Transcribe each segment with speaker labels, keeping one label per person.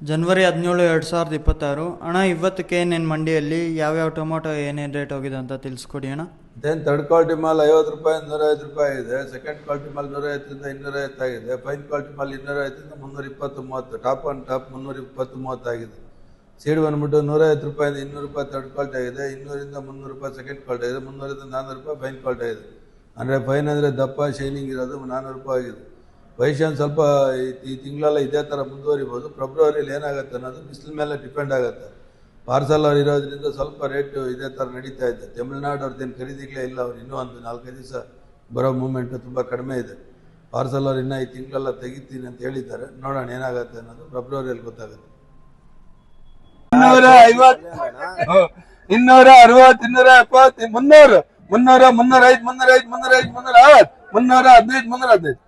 Speaker 1: ಜನವರಿ ಹದಿನೇಳು, ಎರಡು ಸಾವಿರದ ಇಪ್ಪತ್ತಾರು. ಅಣ್ಣ, ಇವತ್ತಕ್ಕೆ ಏನೇನು ಮಂಡಿಯಲ್ಲಿ ಯಾವ್ಯಾವ ಟೊಮೊಟೊ ಏನೇನು ರೇಟ್ ಹೋಗಿದೆ ಅಂತ ತಿಳಿಸ್ಕೊಡಿ ಅಣ್ಣ.
Speaker 2: ದೆನ್ ಥರ್ಡ್ ಕ್ವಾಲಿಟಿ ಮಾಲ್ ಐವತ್ತು ರೂಪಾಯಿ ನೂರೈವತ್ತು ರೂಪಾಯಿ ಇದೆ. ಸೆಕೆಂಡ್ ಕ್ವಾಲಿಟಿ ಮಾಲ್ ನೂರೈವತ್ತರಿಂದ ಇನ್ನೂರೈವತ್ತಾಗಿದೆ ಫೈನ್ ಕ್ವಾಲಿಟಿ ಮಾಲ್ ಇನ್ನೂರೈವತ್ತರಿಂದ ಮುನ್ನೂರ ಇಪ್ಪತ್ತು ಮೂವತ್ತು ಟಾಪ್ ಆನ್ ಟಾಪ್ ಮುನ್ನೂರ ಇಪ್ಪತ್ತು ಮೂವತ್ತಾಗಿದೆ ಸೀಡ್ ಬಂದ್ಬಿಟ್ಟು ನೂರೈವತ್ತು ರೂಪಾಯಿಂದ ಇನ್ನೂರು ರೂಪಾಯಿ ಥರ್ಡ್ ಕ್ವಾಲಿಟಿ ಆಗಿದೆ. ಇನ್ನೂರಿಂದ ಮುನ್ನೂರು ರೂಪಾಯಿ ಸೆಕೆಂಡ್ ಕ್ವಾಲಿಟಿ ಆಗಿದೆ. ಮುನ್ನೂರಿಂದ ನಾನ್ನೂರು ರೂಪಾಯಿ ಫೈನ್ ಕ್ವಾಲಿಟಿ ಆಗಿದೆ. ಅಂದರೆ ಫೈನ್ ಅಂದರೆ ದಪ್ಪ ಶೈನಿಂಗ್ ಇರೋದು ನಾನ್ನೂರು ರೂಪಾಯಿ ಆಗಿದೆ. ವೈಶಾನ್ ಸ್ವಲ್ಪ ಈ- ತಿಂಗಳೆಲ್ಲ ಇದೇ ಥರ ಮುಂದುವರಿಬೋದು. ಫೆಬ್ರವರಿಯಲ್ಲಿ ಏನಾಗುತ್ತೆ ಅನ್ನೋದು ಬಿಸಿಲ ಮೇಲೆ ಡಿಪೆಂಡ್ ಆಗುತ್ತೆ. ಪಾರ್ಸಲ್ ಅವ್ರು ಇರೋದ್ರಿಂದ ಸ್ವಲ್ಪ ರೇಟು ಇದೇ ಥರ ನಡೀತಾ ಇದೆ ತಮಿಳ್ನಾಡು ಅವ್ರದ್ದೇನು ಖರೀದಿಗಳೇ ಇಲ್ಲ, ಅವ್ರು ಇನ್ನೂ ಒಂದು ನಾಲ್ಕೈದು ದಿವಸ ಬರೋ ಮೂಮೆಂಟು ತುಂಬ ಕಡಿಮೆ ಇದೆ. ಪಾರ್ಸಲ್ ಅವ್ರು ಇನ್ನೂ ಈ ತಿಂಗಳೆಲ್ಲ ತೆಗಿತೀನಿ ಅಂತ ಹೇಳಿದ್ದಾರೆ. ನೋಡೋಣ ಏನಾಗುತ್ತೆ ಅನ್ನೋದು ಫೆಬ್ರವರಿಯಲ್ಲಿ ಗೊತ್ತಾಗುತ್ತೆ.
Speaker 3: ಇನ್ನೂರ ಅರವತ್ ಇನ್ನೂರ ಎಪ್ಪತ್ತು ಮುನ್ನೂರು ಮುನ್ನೂರ ಮುನ್ನೂರ ಐದು ಮುನ್ನೂರ ಐದು ಮುನ್ನೂರ ಐದು ಮುನ್ನೂರ ಹತ್ತು ಮುನ್ನೂರ ಹದಿನೈದು ಮುನ್ನೂರ ಹದಿನೈದು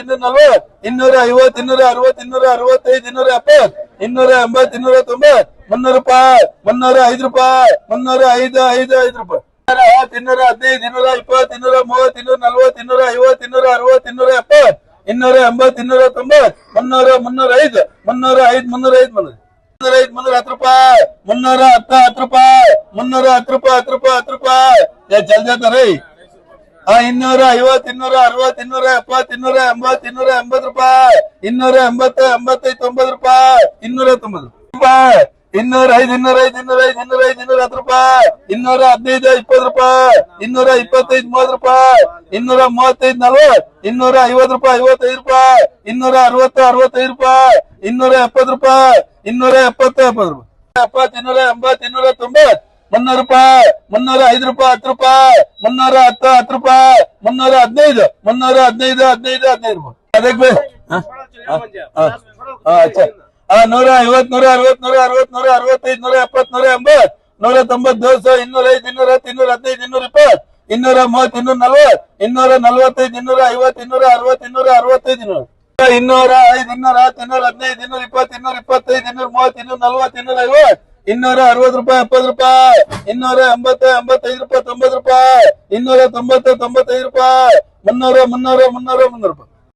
Speaker 3: ಇನ್ನೂರ ನಲ್ವತ್ ಇನ್ನೂರ ಐವತ್ ಇನ್ನೂರ ಅರವತ್ ಇನ್ನೂರ ಅರವತ್ತೈದು ಇನ್ನೂರ ಎಪ್ಪತ್ ಇನ್ನೂರ ಎಂಬತ್ ಇನ್ನೂರ ತೊಂಬತ್ ಮುನ್ನೂರು ರೂಪಾಯಿ ಮುನ್ನೂರ ಐದು ರೂಪಾಯಿ. ಮುನ್ನೂರ ಐದು ಐದು ಐದು ರೂಪಾಯಿ ಇನ್ನೂರ ಹದಿನೈದು ಇನ್ನೂರ ಇಪ್ಪತ್ ಇನ್ನೂರ ಮೂವತ್ ಇನ್ನೂರ ನಲ್ವತ್ ಇನ್ನೂರ ಐವತ್ ಇನ್ನೂರ ಅರವತ್ ಇನ್ನೂರ ಎಪ್ಪತ್ ಇನ್ನೂರ ಎಂಬತ್ ಇನ್ನೂರ ತೊಂಬತ್ ಮುನ್ನೂರ ಮುನ್ನೂರ ಐದು ಮುನ್ನೂರ ಐದು ಮುನ್ನೂರ. ಐದು ಮುನ್ನೂರ ಮುನ್ನೂರ ಐದು ಮುನ್ನೂರ ಹತ್ತು ರೂಪಾಯಿ, ಮುನ್ನೂರ ಹತ್ತ ಹತ್ತು ರೂಪಾಯಿ, ಮುನ್ನೂರ ಹತ್ತು ರೂಪಾಯಿ ಹತ್ತು ರೂಪಾಯಿ ಹತ್ತು ರೂಪಾಯಿ. ಜಲ್ದಿ ಇನ್ನೂರ ಐವತ್ ಇನ್ನೂರ ಅರವತ್ ಇನ್ನೂರ ಎಪ್ಪತ್ ಇನ್ನೂರ ಎಂಬತ್ ಇನ್ನೂರ ಎಂಬತ್ ರೂಪಾಯಿ ಇನ್ನೂರ ಎಂಬತ್ತು ಎಂಬತ್ತೈದು ತೊಂಬತ್ತು ರೂಪಾಯಿ ಇನ್ನೂರ ತೊಂಬತ್ ರೂಪಾಯಿ ಇನ್ನೂರ ಐದು ಇನ್ನೂರ ಐದು ಇನ್ನೂರ ಐದು ಇನ್ನೂರ ಐದು ಇನ್ನೂರ ಹತ್ತು ರೂಪಾಯಿ ಇನ್ನೂರ ಹದಿನೈದು ಇಪ್ಪತ್ತು ರೂಪಾಯಿ ಇನ್ನೂರ ಇಪ್ಪತ್ತೈದು ಮೂವತ್ತು ರೂಪಾಯಿ ಇನ್ನೂರ ಮೂವತ್ತೈದು ನಲ್ವತ್ ಇನ್ನೂರ ಐವತ್ತು ರೂಪಾಯಿ ಐವತ್ತೈದು ರೂಪಾಯಿ ಇನ್ನೂರ ಅರವತ್ತು ಅರವತ್ತೈದು ರೂಪಾಯಿ ಇನ್ನೂರ ಎಪ್ಪತ್ತು ರೂಪಾಯಿ ಇನ್ನೂರ ಎಪ್ಪತ್ತು ಎಪ್ಪತ್ತು ರೂಪಾಯಿ ಎಪ್ಪತ್ತು ಇನ್ನೂರ ಎಂಬತ್ತು ಇನ್ನೂರ ತೊಂಬತ್ ಮುನ್ನೂರು ರೂಪಾಯಿ, ಮುನ್ನೂರ ಐದು ರೂಪಾಯಿ, ಹತ್ತು ರೂಪಾಯಿ, ಮುನ್ನೂರ ಹತ್ತು ಹತ್ತು ರೂಪಾಯಿ, ಮುನ್ನೂರ ಹದಿನೈದು ಮುನ್ನೂರ ಹದಿನೈದು ಹದಿನೈದು ಹದಿನೈದು ರೂಪಾಯಿ. ಅದಕ್ಕೆ ನೂರ ಐವತ್ ನೂರ ಅರವತ್ ನೂರ ಅರವತ್ ನೂರ ಅರವತ್ತೈದು, ನೂರ ಎಪ್ಪತ್ ನೂರ ಎಂಬತ್ ನೂರ ತೊಂಬತ್ ದೋಸ ಇನ್ನೂರ ಐದು, ಇನ್ನೂರ ಹತ್ತು, ಇನ್ನೂರ ಹದಿನೈದು, ಇನ್ನೂರ ಇಪ್ಪತ್ ಇನ್ನೂರ ಮೂವತ್ ಇನ್ನೂರ ನಲ್ವತ್ ಇನ್ನೂರ ನಲ್ವತ್ತೈದು, ಇನ್ನೂರ ಐವತ್ ಇನ್ನೂರ ಅರವತ್ ಇನ್ನೂರ ಅರವತ್ತೈದು, ಇನ್ನೂರ ಇನ್ನೂರ ಐದು, ಇನ್ನೂರ ಹತ್ತು, ಇನ್ನೂರ ಹದಿನೈದು, ಇನ್ನೂರ ಇಪ್ಪತ್ತು, ಇನ್ನೂರ ಇಪ್ಪತ್ತೈದು, ಇನ್ನೂರ ಮೂವತ್ತು, ಇನ್ನೂರ ನಲ್ವತ್ತು, ಇನ್ನೂರ ಐವತ್ ಇನ್ನೂರ ಅರವತ್ತು ರೂಪಾಯಿ, ಎಪ್ಪತ್ತು ರೂಪಾಯಿ ಇನ್ನೂರ ಎಂಬತ್ತ ಎಂಬತ್ತೈದು ರೂಪಾಯಿ ತೊಂಬತ್ ರೂಪಾಯಿ ಇನ್ನೂರ ತೊಂಬತ್ತ ತೊಂಬತ್ತೈದು ರೂಪಾಯಿ, ಮುನ್ನೂರ ಮುನ್ನೂರ ಮುನ್ನೂರ, ಮುನ್ನೂರು ರೂಪಾಯಿ.